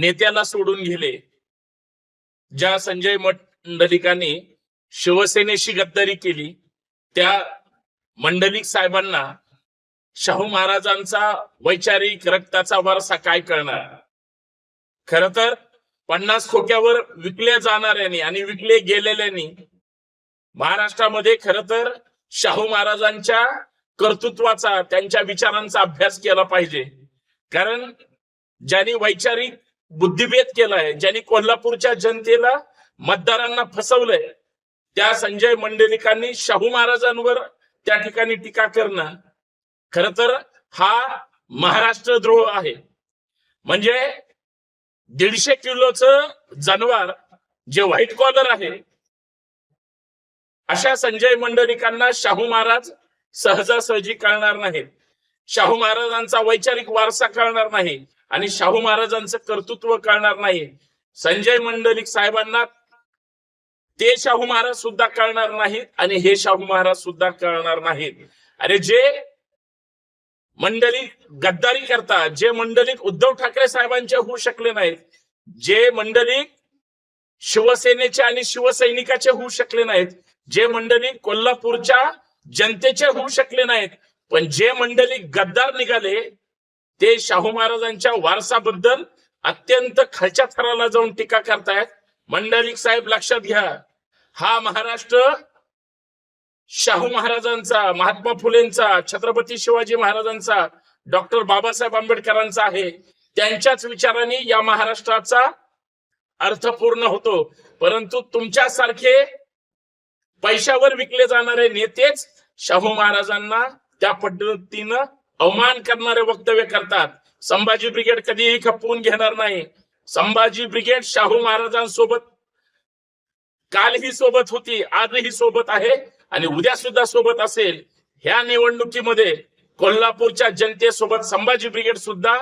नेत्याला सोडून गेले. ज्या संजय मंडलिकांनी शिवसेनेशी गद्दारी केली त्या मंडलिक साहेबांना शाहू महाराजांचा वैचारिक रक्ताचा वारसा काय करणार खर तर पन्नास खोक्यावर विकल्या जाणाऱ्यांनी आणि विकले गेलेल्यांनी महाराष्ट्रामध्ये खर तर शाहू महाराजांच्या कर्तृत्वाचा त्यांच्या विचारांचा अभ्यास केला पाहिजे. कारण ज्यांनी वैचारिक बुद्धिभेद केलाय. ज्यांनी कोल्हापूरच्या जनतेला मतदारांना फसवलंय त्या संजय मंडलिकांनी शाहू महाराजांवर त्या ठिकाणी टीका करणं खर तर हा महाराष्ट्र द्रोह आहे. म्हणजे दीडशे किलोचं जनवार जे व्हाईट कॉलर आहे अशा संजय मंडलिकांना शाहू महाराज सहजासहजी कळणार नाहीत. शाहू महाराजांचा वैचारिक वारसा कळणार नाही. आणि शाहू महाराजांचं कर्तृत्व कळणार नाही संजय मंडलिक साहेबांना ते शाहू महाराज सुद्धा कळणार नाहीत आणि हे शाहू महाराज सुद्धा कळणार नाहीत. अरे जे मंडलिक गद्दारी करतात जे मंडलिक उद्धव ठाकरे साहेबांचे होऊ शकले नाहीत जे मंडलिक शिवसेनेचे आणि शिवसैनिकाचे होऊ शकले नाहीत जे मंडळी कोल्हापूरच्या जनतेचे होऊ शकले नाहीत पण जे मंडळी गद्दार निघाले ते शाहू महाराजांच्या वारसाबद्दल अत्यंत खालच्या थराला जाऊन टीका करतायत. मंडलिक साहेब लक्षात घ्या. हा महाराष्ट्र शाहू महाराजांचा महात्मा फुलेंचा छत्रपती शिवाजी महाराजांचा डॉक्टर बाबासाहेब आंबेडकरांचा आहे. त्यांच्याच विचारांनी या महाराष्ट्राचा अर्थ पूर्ण होतो. परंतु तुमच्यासारखे पैशावर विकले जाणारे नेतेच शाहू महाराजांना त्या पद्धतीनं अवमान करणारे वक्तव्य करतात. संभाजी ब्रिगेड कधीही खपवून घेणार नाही. संभाजी ब्रिगेड शाहू महाराजांसोबत कालही सोबत होती आजही सोबत आहे आणि उद्या सुद्धा सोबत असेल. ह्या निवडणुकीमध्ये कोल्हापूरच्या जनतेसोबत संभाजी ब्रिगेड सुद्धा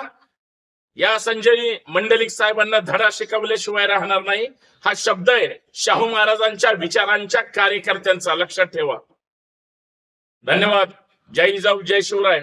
या संजय मंडलिक साहेबांना धडा शिकवल्याशिवाय राहणार नाही. हा शब्द आहे शाहू महाराजांच्या विचारांच्या कार्यकर्त्यांचा. लक्षात ठेवा. धन्यवाद. जय जाऊ जय शिवराय.